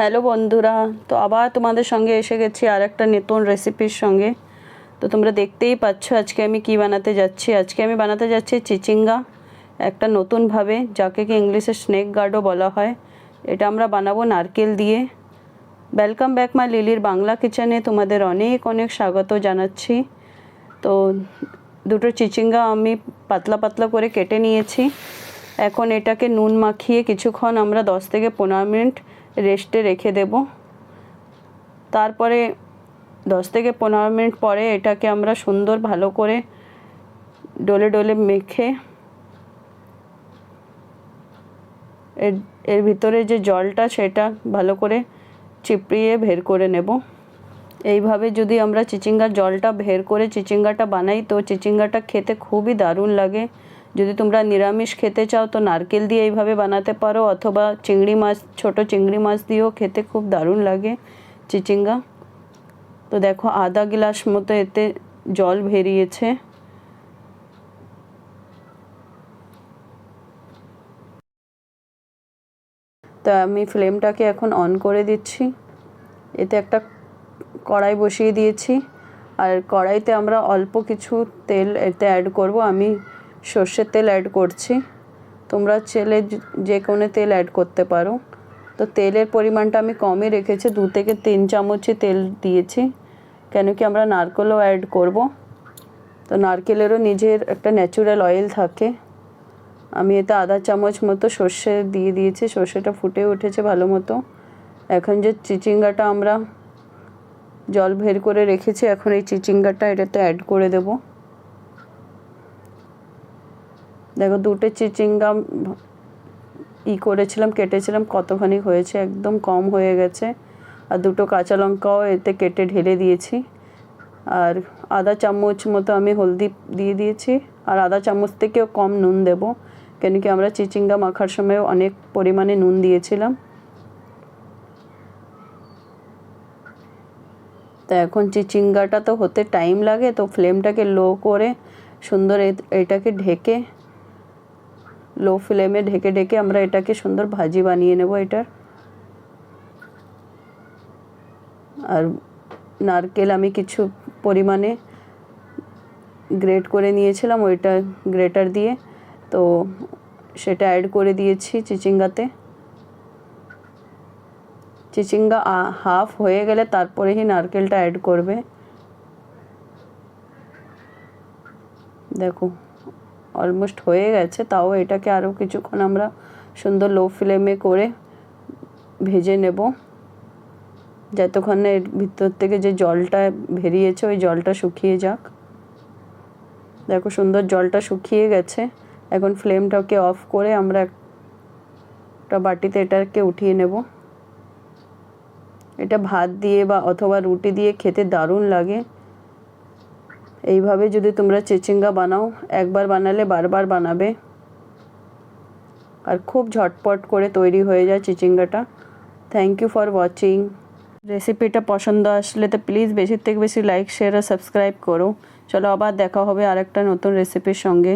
Hello বন্ধুরা, তো আবার তোমাদের সঙ্গে এসে গেছি আর একটা নতুন রেসিপির সঙ্গে। তো তোমরা দেখতেই পাচ্ছ আজকে আমি কি বানাতে যাচ্ছি। আজকে আমি বানাতে যাচ্ছি চিচিঙ্গা, একটা নতুনভাবে, যাকে কি ইংলিশে স্নেক গার্ডও বলা হয়। এটা আমরা বানাবো নারকেল দিয়ে। ওয়েলকাম ব্যাক মাই লিলির বাংলা কিচেনে তোমাদের অনেক অনেক স্বাগত জানাচ্ছি। তো দুটো চিচিঙ্গা আমি পাতলা পাতলা করে কেটে নিয়েছি। এখন এটাকে নুন মাখিয়ে কিছুক্ষণ আমরা দশ থেকে পনেরো মিনিট রেস্টে রেখে দেব। তারপরে দশ থেকে পনেরো মিনিট পরে এটাকে আমরা সুন্দর ভালো করে ডলে ডলে মেখে এর এর ভিতরে যে জলটা সেটা ভালো করে চিপড়িয়ে বের করে নেব। এইভাবে যদি আমরা চিচিঙ্গার জলটা বের করে চিচিঙ্গাটা বানাই তো চিচিঙ্গাটা খেতে খুবই দারুণ লাগে। যদি তোমরা নিরামিষ খেতে চাও, তো নারকেল দিয়ে এইভাবে বানাতে পারো, অথবা চিংড়ি মাছ, ছোট চিংড়ি মাছ দিয়েও খেতে খুব দারুণ লাগে। চিচিঙ্গা। তো দেখো, আধা গ্লাস মতো এতে জল বেরিয়েছে তো আমি ফ্লেমটাকে এখন অন করে দিচ্ছি। এতে একটা কড়াই বসিয়ে দিয়েছি। আর কড়াইতে আমরা অল্প কিছু তেল এতে অ্যাড করব। আমি সর্ষের তেল অ্যাড করছি। তোমরা চেলে যে কোনো তেল অ্যাড করতে পারো। তো তেলের পরিমাণটা আমি কমই রেখেছি, দু থেকে তিন চামচই তেল দিয়েছি। কেন কি আমরা নারকেলও অ্যাড করব। তো নারকেলেরও নিজের একটা ন্যাচুরাল অয়েল থাকে। আমি এতে আধা চামচ মতো সর্ষে দিয়ে দিয়েছি, সর্ষেটা ফুটে উঠেছে ভালো মতো। এখন যে চিচিঙ্গাটা আমরা জল বের করে রেখেছি, এখন এই চিচিঙ্গাটা এটাতে অ্যাড করে দেব। দেখো দুটো চিচিঙ্গা ই করেছিলাম, কেটেছিলাম, কতখানি হয়েছে, একদম কম হয়ে গেছে। আর দুটো কাঁচা লঙ্কাও এতে কেটে ঢেলে দিয়েছি। আর আধা চামচ মতো আমি হলদি দিয়ে দিয়েছি। আর আধা চামচ থেকেও কম নুন দেব, কেন কি আমরা চিচিঙ্গা মাখার সময় অনেক পরিমাণে নুন দিয়েছিলাম। তো এখন চিচিঙ্গাটা তো হতে টাইম লাগে, তো ফ্লেমটাকে লো করে সুন্দর এটাকে ঢেকে লো ফ্লেমে ঢেকে ঢেকে আমরা এটাকে সুন্দর ভাজি বানিয়ে নেব এটার। আর নারকেল আমি কিছু পরিমাণে গ্রেট করে নিয়েছিলাম ওইটা গ্রেটার দিয়ে। তো সেটা অ্যাড করে দিয়েছি চিচিঙ্গাতে। চিচিঙ্গা হাফ হয়ে গেলে তারপরেই নারকেলটা অ্যাড করবে। দেখো। অলমোস্ট হয়ে গেছে, তাও এটাকে আরও কিছুক্ষণ আমরা সুন্দর লো ফ্লেমে করে ভেজে নেব। যতক্ষণে এর ভিতর থেকে যে জলটা বেরিয়েছে, ওই জলটা শুকিয়ে যাক। দেখো সুন্দর জলটা শুকিয়ে গেছে। এখন ফ্লেমটাকে অফ করে আমরা একটা বাটিতে এটাকে উঠিয়ে নেব। এটা ভাত দিয়ে বা অথবা রুটি দিয়ে খেতে দারুণ লাগে। এইভাবে যদি তোমরা চিচিঙ্গা বানাও, একবার বানালে বারবার বানাবে। আর খুব ঝটপট করে তৈরি হয়ে যায় চিচিঙ্গাটা। থ্যাংক ইউ ফর ওয়াচিং রেসিপিটা পছন্দ আসলে তো প্লিজ বেশির থেকে বেশি লাইক শেয়ার আর সাবস্ক্রাইব করো। চলো আবার দেখা হবে আরেকটা নতুন রেসিপির সঙ্গে।